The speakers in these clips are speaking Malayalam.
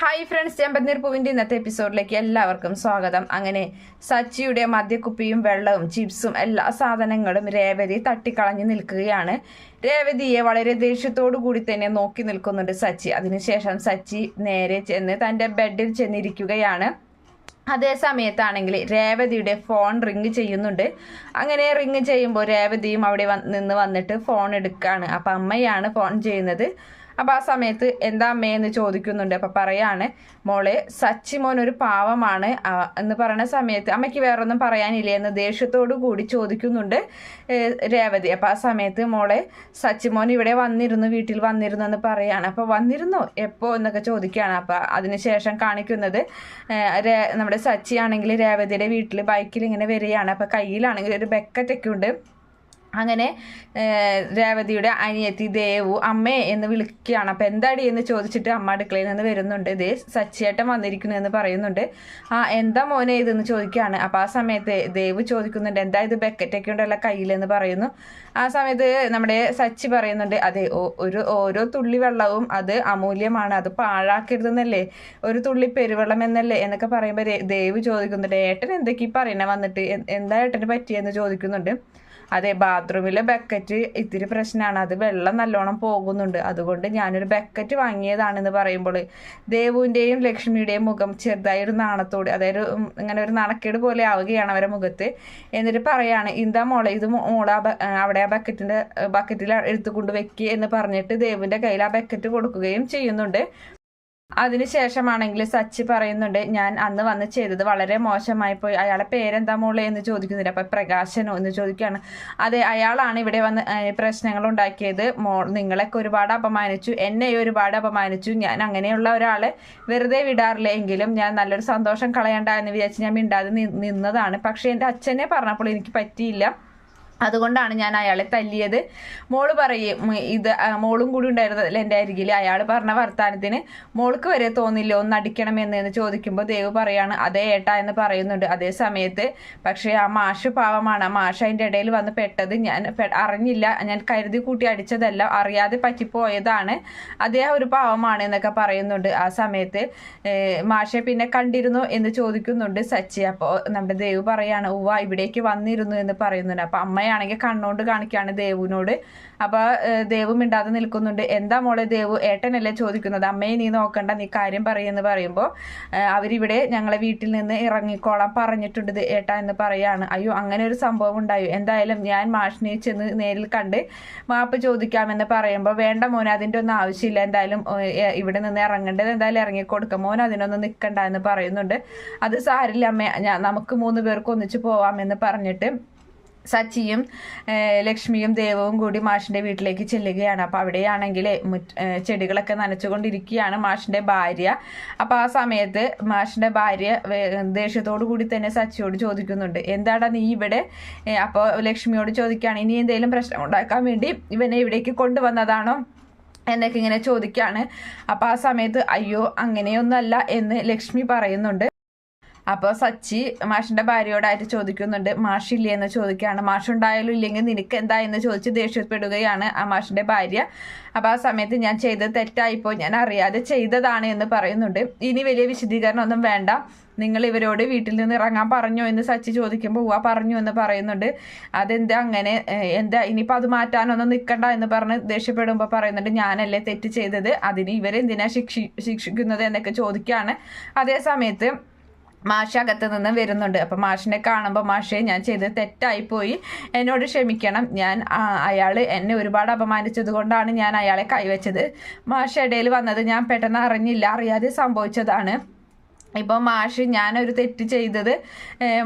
ഹായ് ഫ്രണ്ട്സ് ചെമ്പന്നീർ പൂവിന്റെ ഇന്നത്തെ എപ്പിസോഡിലേക്ക് എല്ലാവർക്കും സ്വാഗതം. അങ്ങനെ സച്ചിയുടെ മദ്യക്കുപ്പിയും വെള്ളവും ചിപ്സും എല്ലാ സാധനങ്ങളും രേവതി തട്ടിക്കളഞ്ഞു നിൽക്കുകയാണ്. രേവതിയെ വളരെ ദേഷ്യത്തോടു കൂടി തന്നെ നോക്കി നിൽക്കുന്നുണ്ട് സച്ചി. അതിനുശേഷം സച്ചി നേരെ ചെന്ന് തന്റെ ബെഡിൽ ചെന്നിരിക്കുകയാണ്. അതേ സമയത്താണെങ്കിൽ രേവതിയുടെ ഫോൺ റിങ് ചെയ്യുന്നുണ്ട്. അങ്ങനെ റിങ് ചെയ്യുമ്പോൾ രേവതിയും അവിടെ നിന്ന് വന്നിട്ട് ഫോൺ എടുക്കുകയാണ്. അപ്പം അമ്മയാണ് ഫോൺ ചെയ്യുന്നത്. അപ്പോൾ ആ സമയത്ത് എന്താ അമ്മേ എന്ന് ചോദിക്കുന്നുണ്ട്. അപ്പോൾ പറയാണ് മോളെ സച്ചി മോൻ ഒരു പാവമാണ്. എന്ന് പറയുന്ന സമയത്ത് അമ്മയ്ക്ക് വേറൊന്നും പറയാനില്ല എന്ന് ദേഷ്യത്തോടു കൂടി ചോദിക്കുന്നുണ്ട് രേവതി. അപ്പോൾ ആ സമയത്ത് മോളെ സച്ചി മോൻ ഇവിടെ വന്നിരുന്നു വീട്ടിൽ വന്നിരുന്നു എന്ന് പറയാണ്. അപ്പോൾ വന്നിരുന്നു? എപ്പോൾ എന്നൊക്കെ ചോദിക്കുകയാണ്. അപ്പോൾ അതിനുശേഷം കാണിക്കുന്നത് നമ്മുടെ സച്ചി ആണെങ്കിൽ രേവതിയുടെ വീട്ടിൽ ബൈക്കിൽ ഇങ്ങനെ വരികയാണ്. അപ്പോൾ കയ്യിലാണെങ്കിൽ ഒരു ബക്കറ്റൊക്കെ ഉണ്ട്. അങ്ങനെ രേവതിയുടെ അനിയത്തി ദേവു അമ്മേ എന്ന് വിളിക്കുകയാണ്. അപ്പം എന്താടി എന്ന് ചോദിച്ചിട്ട് അമ്മ അടുക്കളയിൽ നിന്ന് വരുന്നുണ്ട്. ഇതേ സച്ചിയേട്ടൻ വന്നിരിക്കുന്നു എന്ന് പറയുന്നുണ്ട്. ആ എന്താ മോനെ ഇതെന്ന് ചോദിക്കുകയാണ്. അപ്പം ആ സമയത്ത് ദേവു ചോദിക്കുന്നുണ്ട് എന്താ ഇത് ബക്കറ്റൊക്കെ ഉണ്ടല്ലോ കയ്യിലെന്ന് പറയുന്നു. ആ സമയത്ത് നമ്മുടെ സച്ചി പറയുന്നുണ്ട് അതെ ഒരു ഓരോ തുള്ളി വെള്ളവും അത് അമൂല്യമാണ്. അത് പാഴാക്കരുതെന്നല്ലേ? ഒരു തുള്ളി പെരുവെള്ളം എന്നല്ലേ? എന്നൊക്കെ പറയുമ്പോൾ ദേവ് ചോദിക്കുന്നുണ്ട് ഏട്ടൻ എന്തൊക്കെ പറയണേ വന്നിട്ട്? എന്താ ഏട്ടന് പറ്റിയെന്ന് ചോദിക്കുന്നുണ്ട്. അതെ ബാത്റൂമിലെ ബക്കറ്റ് ഇത്തിരി പ്രശ്നമാണ് അത് വെള്ളം നല്ലോണം പോകുന്നുണ്ട്. അതുകൊണ്ട് ഞാനൊരു ബക്കറ്റ് വാങ്ങിയതാണെന്ന് പറയുമ്പോൾ ദേവുവിന്റെയും ലക്ഷ്മിയുടെയും മുഖം ചെറുതായി ഒരു നാണത്തോട് അതായത് ഇങ്ങനെ ഒരു നാണക്കേട് പോലെ ആവുകയാണ് അവരുടെ മുഖത്ത്. എന്നിട്ട് പറയാണ് ഇന്താ മോളെ ഇത് മോൾ അവിടെ ആ ബക്കറ്റിന്റെ ബക്കറ്റിൽ എടുത്തുകൊണ്ട് വെക്കി എന്ന് പറഞ്ഞിട്ട് ദേവുവിന്റെ കയ്യിൽ ആ ബക്കറ്റ് കൊടുക്കുകയും ചെയ്യുന്നുണ്ട്. അതിനുശേഷമാണെങ്കിൽ സച്ചി പറയുന്നുണ്ട് ഞാൻ അന്ന് വന്ന് ചെയ്തത് വളരെ മോശമായി പോയി. അയാളെ പേരെന്താ മോളെ എന്ന് ചോദിക്കുന്നില്ല. അപ്പൊ പ്രകാശനോ എന്ന് ചോദിക്കുകയാണ്. അതെ അയാളാണ് ഇവിടെ വന്ന് പ്രശ്നങ്ങൾ ഉണ്ടാക്കിയത് മോൾ നിങ്ങളൊക്കെ ഒരുപാട് അപമാനിച്ചു. എന്നെ ഒരുപാട് അപമാനിച്ചു. ഞാൻ അങ്ങനെയുള്ള ഒരാളെ വെറുതെ വിടാറില്ല. എങ്കിലും ഞാൻ നല്ലൊരു സന്തോഷം കളയണ്ട എന്ന് വിചാരിച്ച് ഞാൻ മിണ്ടാതെ നിന്നതാണ്. പക്ഷെ എന്റെ അച്ഛനെ പറഞ്ഞപ്പോൾ എനിക്ക് പറ്റിയില്ല. അതുകൊണ്ടാണ് ഞാൻ അയാളെ തല്ലിയത്. മോൾ പറയും ഇത് മോളും കൂടി ഉണ്ടായിരുന്നതിൽ എന്റെ അരികിൽ അയാൾ പറഞ്ഞ വർത്താനത്തിന് മോൾക്ക് വരെ തോന്നില്ല ഒന്ന് അടിക്കണമെന്ന് എന്ന് ചോദിക്കുമ്പോൾ ദേവ് പറയാണ് അതേ ഏട്ടാ എന്ന് പറയുന്നുണ്ട് അതേ സമയത്ത്. പക്ഷേ ആ മാഷ് പാവമാണ്. ആ മാഷ് അതിന്റെ ഇടയിൽ വന്ന് പെട്ടത് ഞാൻ അറിഞ്ഞില്ല. ഞാൻ കരുതി കൂട്ടി അടിച്ചതല്ല അറിയാതെ പറ്റിപ്പോയതാണ്. അദ്ദേഹം ഒരു പാവമാണ് എന്നൊക്കെ പറയുന്നുണ്ട് ആ സമയത്ത്. മാഷെ പിന്നെ കണ്ടിരുന്നു എന്ന് ചോദിക്കുന്നുണ്ട് സച്ചി. അപ്പോൾ നമ്മുടെ ദേവ് പറയാണ് ഉവ്വ ഇവിടേക്ക് വന്നിരുന്നു എന്ന് പറയുന്നുണ്ട്. അപ്പോൾ അമ്മയാണെങ്കിൽ കണ്ണോണ്ട് കാണിക്കുകയാണ് ദേവുവിനോട്. അപ്പോൾ ദേവു മിണ്ടാതെ നിൽക്കുന്നുണ്ട്. എന്താ മോളെ ദേവു ഏട്ടനല്ലേ ചോദിക്കുന്നത്? അമ്മയെ നീ നോക്കണ്ട നീ കാര്യം പറയുമെന്ന് പറയുമ്പോൾ അവരിവിടെ ഞങ്ങളെ വീട്ടിൽ നിന്ന് ഇറങ്ങിക്കോളാം പറഞ്ഞിട്ടുണ്ട് ഏട്ടാ എന്ന് പറയാണ്. അയ്യോ അങ്ങനെ ഒരു സംഭവം ഉണ്ടായോ. എന്തായാലും ഞാൻ മാഷിനെ ചെന്ന് നേരിൽ കണ്ട് മാപ്പ് ചോദിക്കാമെന്ന് പറയുമ്പോൾ വേണ്ട മോൻ അതിന്റെ ഒന്നും ആവശ്യമില്ല. എന്തായാലും ഇവിടെ നിന്ന് ഇറങ്ങേണ്ടത് എന്തായാലും ഇറങ്ങിക്കൊടുക്കാം. മോൻ അതിനൊന്നും നിൽക്കണ്ട എന്ന് പറയുന്നുണ്ട്. അത് സാരില്ല അമ്മ നമുക്ക് മൂന്ന് പേർക്ക് ഒന്നിച്ച് പോവാമെന്ന് പറഞ്ഞിട്ട് സച്ചിയും ലക്ഷ്മിയും ദേവവും കൂടി മാഷിന്റെ വീട്ടിലേക്ക് ചെല്ലുകയാണ്. അപ്പോൾ അവിടെയാണെങ്കിൽ ചെടികളൊക്കെ നനച്ചുകൊണ്ടിരിക്കുകയാണ് മാഷിന്റെ ഭാര്യ. അപ്പോൾ ആ സമയത്ത് മാഷിന്റെ ഭാര്യ ദേഷ്യത്തോടു കൂടി തന്നെ സച്ചിയോട് ചോദിക്കുന്നുണ്ട്. എന്താടാ നീ ഇവിടെ? അപ്പോൾ ലക്ഷ്മിയോട് ചോദിക്കുകയാണ്. ഇനി എന്തെങ്കിലും പ്രശ്നം ഉണ്ടാക്കാൻ വേണ്ടി ഇവനെ ഇവിടേക്ക് കൊണ്ടുവന്നതാണോ? എന്നൊക്കെ ഇങ്ങനെ ചോദിക്കുകയാണ്. അപ്പോൾ ആ സമയത്ത് അയ്യോ അങ്ങനെയൊന്നല്ല എന്ന് ലക്ഷ്മി പറയുന്നുണ്ട്. അപ്പോൾ സച്ചി മാഷിന്റെ ഭാര്യയോടായിട്ട് ചോദിക്കുന്നുണ്ട് മാഷില്ലേ എന്ന് ചോദിക്കുകയാണ് മാഷുണ്ടായാലും ഇല്ലെങ്കിൽ നിനക്ക് എന്താ എന്ന് ചോദിച്ച് ദേഷ്യപ്പെടുകയാണ് ആ മാഷിന്റെ ഭാര്യ. അപ്പോൾ ആ സമയത്ത് ഞാൻ ചെയ്തത് തെറ്റായിപ്പോ? ഞാൻ അറിയാതെ ചെയ്തതാണ് എന്ന് പറയുന്നുണ്ട്. ഇനി വലിയ വിശദീകരണം ഒന്നും വേണ്ട. നിങ്ങൾ ഇവരോട് വീട്ടിൽ നിന്ന് ഇറങ്ങാൻ പറഞ്ഞോ എന്ന് സച്ചി ചോദിക്കുമ്പോൾ ഉവ്വ പറഞ്ഞു എന്ന് പറയുന്നുണ്ട്. അതെന്താ അങ്ങനെ? എന്താ? ഇനിയിപ്പോൾ അത് മാറ്റാനൊന്നും നിൽക്കണ്ട എന്ന് പറഞ്ഞ് ദേഷ്യപ്പെടുമ്പോൾ പറയുന്നുണ്ട് ഞാനല്ലേ തെറ്റ് ചെയ്തത്? അതിന് ഇവരെന്തിനാ ശിക്ഷി ശിക്ഷിക്കുന്നത്? എന്നൊക്കെ ചോദിക്കുകയാണ് അതേ സമയത്ത് മാഷ് അകത്ത് നിന്ന് വരുന്നുണ്ട്. അപ്പം മാഷിനെ കാണുമ്പോൾ മാഷെ ഞാൻ ചെയ്തത് തെറ്റായിപ്പോയി. എന്നോട് ക്ഷമിക്കണം. ഞാൻ അയാൾ എന്നെ ഒരുപാട് അപമാനിച്ചത് കൊണ്ടാണ് ഞാൻ അയാളെ കൈവച്ചത്. മാഷ് ഇടയിൽ വന്നത് ഞാൻ പെട്ടെന്ന് അറിഞ്ഞില്ല. അറിയാതെ സംഭവിച്ചതാണ്. ഇപ്പോൾ മാഷ് ഞാനൊരു തെറ്റ് ചെയ്തത്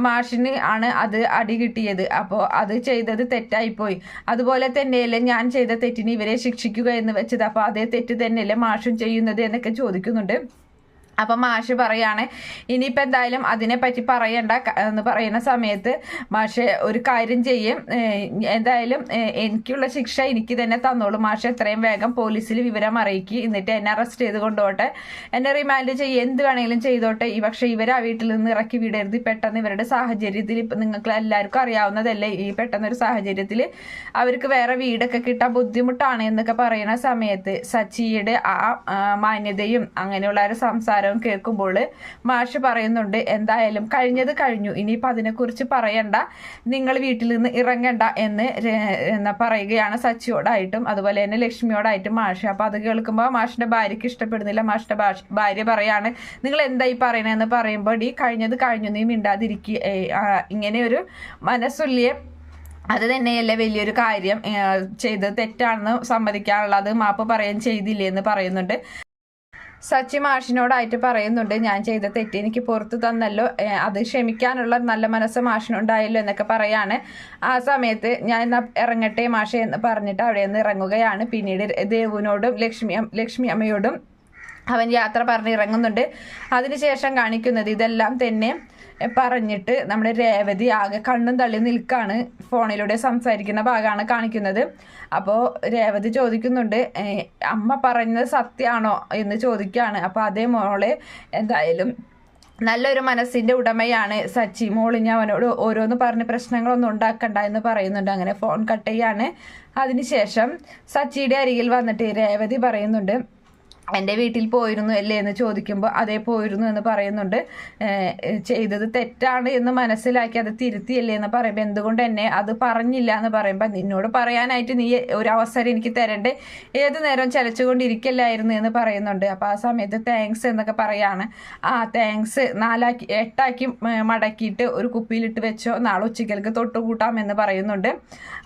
മാഷിന് ആണ് അത് അടി കിട്ടിയത്. അപ്പോൾ അത് ചെയ്തത് തെറ്റായിപ്പോയി. അതുപോലെ തന്നെയല്ലേ ഞാൻ ചെയ്ത തെറ്റിന് ഇവരെ ശിക്ഷിക്കുക എന്ന് വെച്ചത്. അപ്പോൾ അതേ തെറ്റ് തന്നെയല്ലേ മാഷും ചെയ്യുന്നത് എന്നൊക്കെ ചോദിക്കുന്നുണ്ട്. അപ്പം മാഷ് പറയാണ് ഇനിയിപ്പോൾ എന്തായാലും അതിനെ പറ്റി പറയണ്ട എന്ന് പറയുന്ന സമയത്ത് മാഷ് ഒരു കാര്യം ചെയ്യും. എന്തായാലും എനിക്കുള്ള ശിക്ഷ എനിക്ക് തന്നെ തന്നോളൂ. മാഷ് എത്രയും വേഗം പോലീസിൽ വിവരം അറിയിക്കുക എന്നിട്ട് എന്നെ അറസ്റ്റ് ചെയ്ത് കൊണ്ടുപോട്ടെ എന്നെ റിമാൻഡ് ചെയ്യുക എന്ത് വേണമെങ്കിലും ചെയ്തോട്ടെ. ഈ പക്ഷേ ഇവർ ആ വീട്ടിൽ നിന്ന് ഇറക്കി വിടരുത്. പെട്ടെന്ന് ഇവരുടെ സാഹചര്യത്തിൽ ഇപ്പം നിങ്ങൾക്ക് എല്ലാവർക്കും അറിയാവുന്നതല്ലേ ഈ പെട്ടെന്നൊരു സാഹചര്യത്തിൽ അവർക്ക് വേറെ വീടൊക്കെ കിട്ടാൻ ബുദ്ധിമുട്ടാണ് എന്നൊക്കെ പറയുന്ന സമയത്ത് സച്ചിയുടെ ആ മാന്യതയും അങ്ങനെയുള്ള ഒരു സംസാരവും കേൾക്കുമ്പോൾ മാഷ് പറയുന്നുണ്ട് എന്തായാലും കഴിഞ്ഞത് കഴിഞ്ഞു. ഇനിയിപ്പോൾ അതിനെക്കുറിച്ച് പറയണ്ട. നിങ്ങൾ വീട്ടിൽ നിന്ന് ഇറങ്ങണ്ട എന്ന് എന്നാ പറയുകയാണ് സച്ചിയോടായിട്ടും അതുപോലെ തന്നെ ലക്ഷ്മിയോടായിട്ടും മാഷ്. അപ്പോൾ അത് കേൾക്കുമ്പോൾ മാഷിന്റെ ഭാര്യയ്ക്ക് ഇഷ്ടപ്പെടുന്നില്ല. മാഷിന്റെ ഭാഷ- ഭാര്യ പറയാണ് നിങ്ങൾ എന്തായി പറയണതെന്ന് പറയുമ്പോൾ ഈ കഴിഞ്ഞത് കഴിഞ്ഞു. നീ മിണ്ടാതിരിക്കുക ഇങ്ങനെ ഒരു മനസ്സുള്ളിയെ അത് തന്നെയല്ലേ വലിയൊരു കാര്യം. ചെയ്ത് തെറ്റാണെന്ന് സമ്മതിക്കാനുള്ളത് മാപ്പ് പറയാൻ ചെയ്തില്ലേ എന്ന് പറയുന്നുണ്ട്. സച്ചി മാഷിനോടായിട്ട് പറയുന്നുണ്ട് ഞാൻ ചെയ്ത തെറ്റ് എനിക്ക് പുറത്തു തന്നല്ലോ അത് ക്ഷമിക്കാനുള്ള നല്ല മനസ്സ് മാഷിനുണ്ടായല്ലോ എന്നൊക്കെ പറയാണ്. ആ സമയത്ത് ഞാൻ ഇറങ്ങട്ടെ മാഷെ എന്ന് പറഞ്ഞിട്ട് അവിടെ നിന്ന് ഇറങ്ങുകയാണ്. പിന്നീട് ദേവുവിനോടും ലക്ഷ്മി ലക്ഷ്മി അമ്മയോടും അവൻ യാത്ര പറഞ്ഞിറങ്ങുന്നുണ്ട്. അതിനുശേഷം കാണിക്കുന്നത് ഇതെല്ലാം തന്നെ പറഞ്ഞിട്ട് നമ്മുടെ രേവതി ആകെ കണ്ണും തള്ളി നിൽക്കാണ്. ഫോണിലൂടെ സംസാരിക്കുന്ന ഭാഗമാണ് കാണിക്കുന്നത്. അപ്പോൾ രേവതി ചോദിക്കുന്നുണ്ട് "ഏ, അമ്മ പറഞ്ഞത് സത്യമാണോ? എന്ന് ചോദിക്കുകയാണ്. അപ്പോൾ അതേ മോളെ എന്തായാലും നല്ലൊരു മനസ്സിന്റെ ഉടമയാണ് സച്ചി. മോളിഞ്ഞ് അവനോട് ഓരോന്ന് പറഞ്ഞ് പ്രശ്നങ്ങളൊന്നും ഉണ്ടാക്കണ്ട എന്ന് പറയുന്നുണ്ട്. അങ്ങനെ ഫോൺ കട്ട് ചെയ്യാണ്. അതിനുശേഷം സച്ചിയുടെ അരികിൽ വന്നിട്ട് രേവതി പറയുന്നുണ്ട് എന്റെ വീട്ടിൽ പോയിരുന്നു അല്ലേ എന്ന് ചോദിക്കുമ്പോൾ അതേ പോയിരുന്നു എന്ന് പറയുന്നുണ്ട്. ചെയ്തത് തെറ്റാണ് എന്ന് മനസ്സിലാക്കി അത് തിരുത്തിയല്ലേ എന്ന് പറയുമ്പോൾ എന്തുകൊണ്ട് എന്നെ അത് പറഞ്ഞില്ല എന്ന് പറയുമ്പോൾ നിന്നോട് പറയാനായിട്ട് നീ ഒരു അവസരം എനിക്ക് തരണ്ടേ? ഏത് നേരം ചലച്ചുകൊണ്ടിരിക്കല്ലായിരുന്നു എന്ന് പറയുന്നുണ്ട്. അപ്പോൾ ആ സമയത്ത് താങ്ക്സ് എന്നൊക്കെ പറയാണ്. ആ താങ്ക്സ് നാലാക്കി എട്ടാക്കി മടക്കിയിട്ട് ഒരു കുപ്പിയിലിട്ട് വെച്ചോ? നാളെ ഉച്ചക്കലേക്ക് തൊട്ട് എന്ന് പറയുന്നുണ്ട്.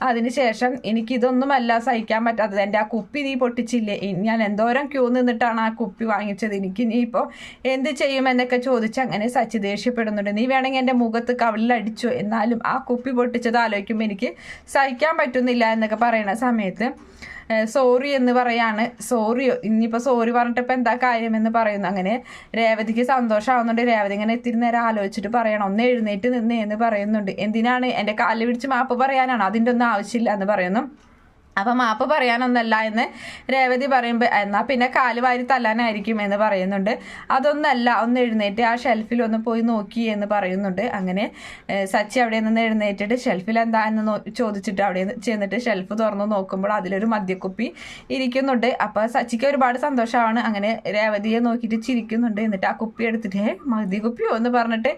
അതിനുശേഷം എനിക്കിതൊന്നുമല്ല സഹിക്കാൻ പറ്റാത്തത്. എന്റെ ആ കുപ്പി നീ പൊട്ടിച്ചില്ലേ? ഞാൻ എന്തോരം ക്യൂ നിന്നിട്ടാണ് ആ കുപ്പി വാങ്ങിച്ചത്. എനിക്ക് നീ ഇപ്പോൾ എന്ത് ചെയ്യുമെന്നൊക്കെ ചോദിച്ച് അങ്ങനെ സച്ചി ദേഷ്യപ്പെടുന്നുണ്ട്. നീ വേണമെങ്കിൽ എന്റെ മുഖത്ത് കവിളിലടിച്ചു എന്നാലും ആ കുപ്പി പൊട്ടിച്ചത് ആലോചിക്കുമ്പോൾ എനിക്ക് സഹിക്കാൻ പറ്റുന്നില്ല എന്നൊക്കെ പറയുന്ന സമയത്ത് സോറി എന്ന് പറയാണ്. സോറിയോ ഇനിയിപ്പോൾ സോറി പറഞ്ഞിട്ട് എന്താ കാര്യം എന്ന് പറയുന്നു. അങ്ങനെ രേവതിക്ക് സന്തോഷമാവുന്നുണ്ട് രേവതി ഇങ്ങനെ ഇത്തിരി നേരം ആലോചിച്ചിട്ട് പറയണം. ഒന്ന് എഴുന്നേറ്റ് നിന്നേ എന്ന് പറയുന്നുണ്ട്. എന്തിനാണ് എന്റെ കാലിൽ പിടിച്ച് മാപ്പ് പറയാനാണ്? അതിന്റെ ഒന്നും ആവശ്യമില്ല എന്ന് പറയുന്നു. അപ്പം മാപ്പ് പറയാനൊന്നല്ല എന്ന് രേവതി പറയുമ്പോൾ എന്നാൽ പിന്നെ കാൽ വാരി തല്ലാനായിരിക്കും എന്ന് പറയുന്നുണ്ട്. അതൊന്നല്ല ഒന്ന് എഴുന്നേറ്റ് ആ ഷെൽഫിൽ ഒന്ന് പോയി നോക്കി എന്ന് പറയുന്നുണ്ട്. അങ്ങനെ സച്ചി അവിടെ നിന്ന് എഴുന്നേറ്റിട്ട് ഷെൽഫിൽ എന്താ എന്ന് ചോദിച്ചിട്ട് അവിടെ ചെന്നിട്ട് ഷെൽഫ് തുറന്നു നോക്കുമ്പോൾ അതിലൊരു മദ്യക്കുപ്പി ഇരിക്കുന്നുണ്ട്. അപ്പോൾ സച്ചിക്ക് ഒരുപാട് സന്തോഷമാണ്. അങ്ങനെ രേവതിയെ നോക്കിയിട്ട് ചിരിക്കുന്നുണ്ട്. എന്നിട്ട് ആ കുപ്പി എടുത്തിട്ട് "ഏ, മദ്യക്കുപ്പിയോ? എന്ന് പറഞ്ഞിട്ട്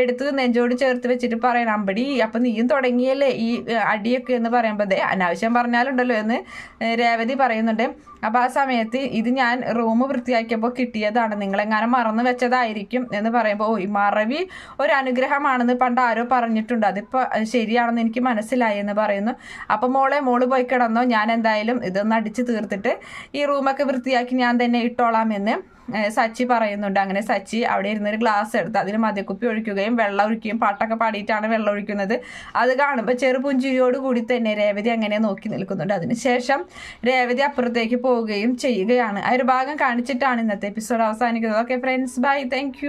എടുത്ത് നെഞ്ചോട് ചേർത്ത് വെച്ചിട്ട് പറയണം അമ്പടി അപ്പം നീയും തുടങ്ങിയല്ലേ ഈ അടിയൊക്കെ? എന്ന് പറയുമ്പോൾ അനാവശ്യം അനാവശ്യം പറഞ്ഞാലുണ്ടല്ലോ എന്ന് രേവതി പറയുന്നുണ്ട്. അപ്പോൾ ആ സമയത്ത് ഇത് ഞാൻ റൂം വൃത്തിയാക്കിയപ്പോൾ കിട്ടിയതാണ്. നിങ്ങളെങ്ങാനും മറന്നു വെച്ചതായിരിക്കും എന്ന് പറയുമ്പോൾ ഓ മറവി ഒരു അനുഗ്രഹമാണെന്ന് പണ്ട് ആരോ പറഞ്ഞിട്ടുണ്ട്. അതിപ്പോൾ ശരിയാണെന്ന് എനിക്ക് മനസ്സിലായി എന്ന് പറയുന്നു. അപ്പോൾ മോളെ മോൾ പോയി കിടന്നോ. ഞാൻ എന്തായാലും ഇതൊന്ന് അടിച്ച് തീർത്തിട്ട് ഈ റൂമൊക്കെ വൃത്തിയാക്കി ഞാൻ തന്നെ ഇട്ടോളാം എന്ന് സച്ചി പറയുന്നുണ്ട്. അങ്ങനെ സച്ചി അവിടെ ഇരുന്നൊരു ഗ്ലാസ് എടുത്ത് അതിന് മദ്യക്കുപ്പി ഒഴിക്കുകയും വെള്ളം ഒഴിക്കുകയും പാട്ടൊക്കെ പാടിയിട്ടാണ് വെള്ളം ഒഴിക്കുന്നത്. അത് കാണുമ്പോൾ ചെറുപുഞ്ചിരിയോട് കൂടി തന്നെ രേവതി അങ്ങനെ നോക്കി നിൽക്കുന്നുണ്ട്. അതിനുശേഷം രേവതി അപ്പുറത്തേക്ക് പോവുകയും ചെയ്യുകയാണ്. ആ ഒരു ഭാഗം കാണിച്ചിട്ടാണ് ഇന്നത്തെ എപ്പിസോഡ് അവസാനിക്കുന്നത്. Okay friends bye thank